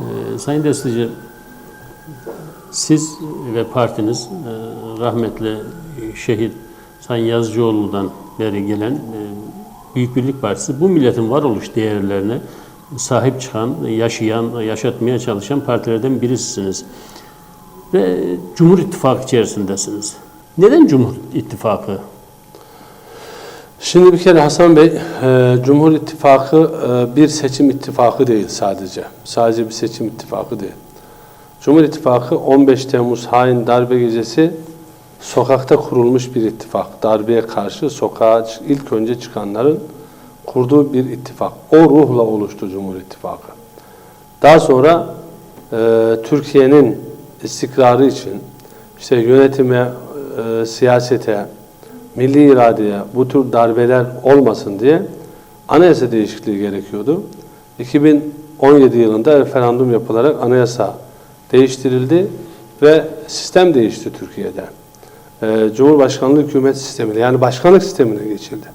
Ee, Sayın Destici, siz ve partiniz e, rahmetli şehit Sayın Yazıcıoğlu'dan beri gelen e, Büyük Birlik Partisi bu milletin varoluş değerlerine sahip çıkan, yaşayan, yaşatmaya çalışan partilerden birisiniz. Ve Cumhur İttifakı içerisindesiniz. Neden Cumhur İttifakı? Şimdi bir kere Hasan Bey, e, Cumhur İttifakı e, bir seçim ittifakı değil sadece. Sadece bir seçim ittifakı değil. Cumhur İttifakı 15 Temmuz hain darbe gecesi sokakta kurulmuş bir ittifak. Darbeye karşı sokağa ilk önce çıkanların kurduğu bir ittifak. O ruhla oluştu Cumhur İttifakı. Daha sonra e, Türkiye'nin istikrarı için işte yönetime, e, siyasete, milli iradeye bu tür darbeler olmasın diye anayasa değişikliği gerekiyordu. 2017 yılında referandum yapılarak anayasa değiştirildi ve sistem değişti Türkiye'de. Ee, Cumhurbaşkanlığı hükümet sistemine yani başkanlık sistemine geçildi.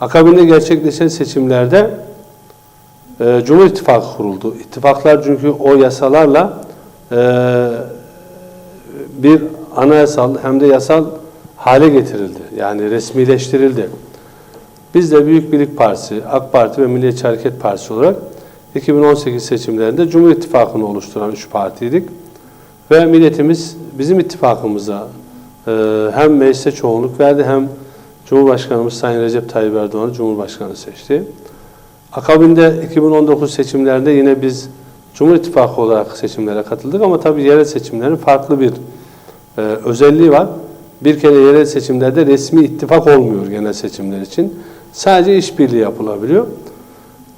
Akabinde gerçekleşen seçimlerde e, Cumhur İttifakı kuruldu. İttifaklar çünkü o yasalarla e, bir anayasal hem de yasal hale getirildi. Yani resmileştirildi. Biz de Büyük Birlik Partisi, AK Parti ve Milliyetçi Hareket Partisi olarak 2018 seçimlerinde Cumhur İttifakı'nı oluşturan üç partiydik. Ve milletimiz bizim ittifakımıza e, hem meclise çoğunluk verdi hem Cumhurbaşkanımız Sayın Recep Tayyip Erdoğan'ı Cumhurbaşkanı seçti. Akabinde 2019 seçimlerinde yine biz Cumhur İttifakı olarak seçimlere katıldık ama tabii yerel seçimlerin farklı bir e, özelliği var. Bir kere yerel seçimlerde resmi ittifak olmuyor genel seçimler için. Sadece işbirliği yapılabiliyor.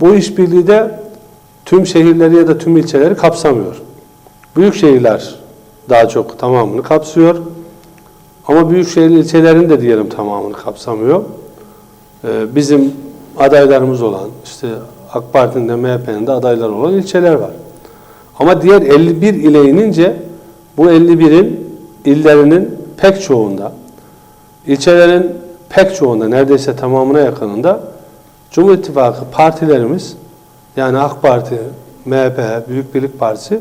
Bu işbirliği de tüm şehirleri ya da tüm ilçeleri kapsamıyor. Büyük şehirler daha çok tamamını kapsıyor. Ama büyük şehir ilçelerin de diyelim tamamını kapsamıyor. Ee, bizim adaylarımız olan, işte AK Parti'nin de MHP'nin de adayları olan ilçeler var. Ama diğer 51 ile inince bu 51'in illerinin pek çoğunda, ilçelerin pek çoğunda, neredeyse tamamına yakınında Cumhur İttifakı partilerimiz, yani AK Parti, MHP, Büyük Birlik Partisi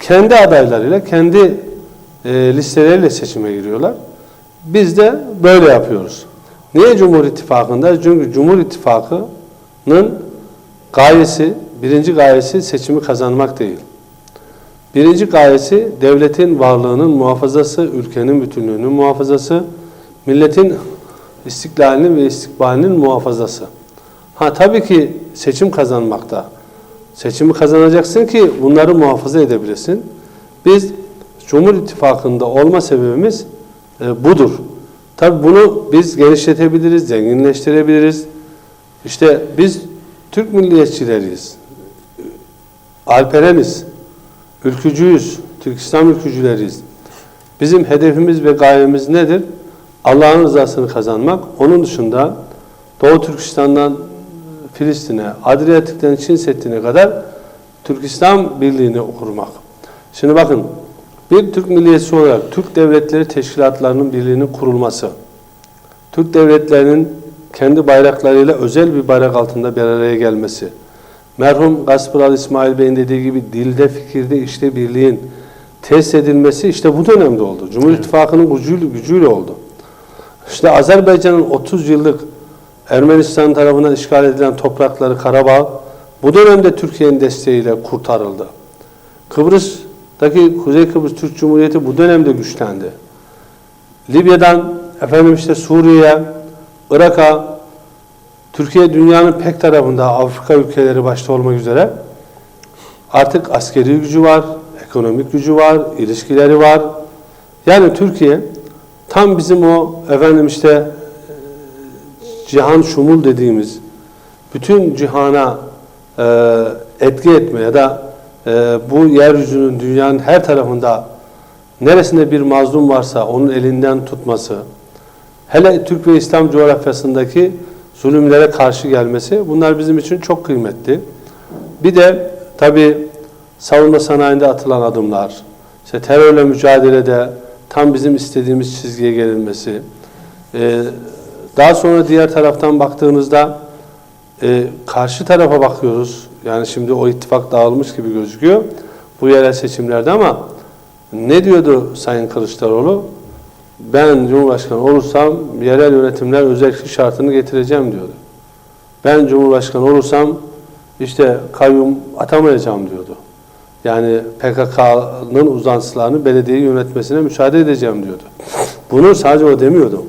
kendi adaylarıyla, kendi e, listeleriyle seçime giriyorlar. Biz de böyle yapıyoruz. Niye Cumhur İttifakı'nda? Çünkü Cumhur İttifakı'nın gayesi, birinci gayesi seçimi kazanmak değil. Birinci gayesi devletin varlığının muhafazası, ülkenin bütünlüğünün muhafazası, milletin istiklalinin ve istikbalinin muhafazası. Ha tabii ki seçim kazanmakta. Seçimi kazanacaksın ki bunları muhafaza edebilesin. Biz Cumhur İttifakı'nda olma sebebimiz e, budur. Tabii bunu biz genişletebiliriz, zenginleştirebiliriz. İşte biz Türk milliyetçileriyiz. Alpereniz. Ülkücüyüz. Türk İslam ülkücüleriyiz. Bizim hedefimiz ve gayemiz nedir? Allah'ın rızasını kazanmak. Onun dışında Doğu Türkistan'dan Filistin'e, Adriyatik'ten Çin Seddi'ne kadar Türk İslam Birliği'ni kurmak. Şimdi bakın bir Türk milliyetçisi olarak Türk Devletleri Teşkilatlarının birliğinin kurulması, Türk devletlerinin kendi bayraklarıyla özel bir bayrak altında bir araya gelmesi, merhum Gasparal İsmail Bey'in dediği gibi dilde, fikirde, işte birliğin tesis edilmesi işte bu dönemde oldu. Cumhur Evet. İttifakı'nın gücüyle, gücüyle oldu. İşte Azerbaycan'ın 30 yıllık Ermenistan tarafından işgal edilen toprakları Karabağ bu dönemde Türkiye'nin desteğiyle kurtarıldı. Kıbrıs'taki Kuzey Kıbrıs Türk Cumhuriyeti bu dönemde güçlendi. Libya'dan efendim işte Suriye'ye, Irak'a, Türkiye dünyanın pek tarafında Afrika ülkeleri başta olmak üzere artık askeri gücü var, ekonomik gücü var, ilişkileri var. Yani Türkiye tam bizim o efendim işte e, cihan şumul dediğimiz bütün cihana e, etki etme ya da e, bu yeryüzünün dünyanın her tarafında neresinde bir mazlum varsa onun elinden tutması, hele Türk ve İslam coğrafyasındaki zulümlere karşı gelmesi bunlar bizim için çok kıymetli. Bir de tabi savunma sanayinde atılan adımlar, işte terörle mücadelede tam bizim istediğimiz çizgiye gelinmesi, e, daha sonra diğer taraftan baktığınızda e, karşı tarafa bakıyoruz. Yani şimdi o ittifak dağılmış gibi gözüküyor bu yerel seçimlerde ama ne diyordu Sayın Kılıçdaroğlu? Ben Cumhurbaşkanı olursam yerel yönetimler özellik şartını getireceğim diyordu. Ben Cumhurbaşkanı olursam işte kayyum atamayacağım diyordu. Yani PKK'nın uzantılarını belediye yönetmesine müsaade edeceğim diyordu. Bunu sadece o demiyordu.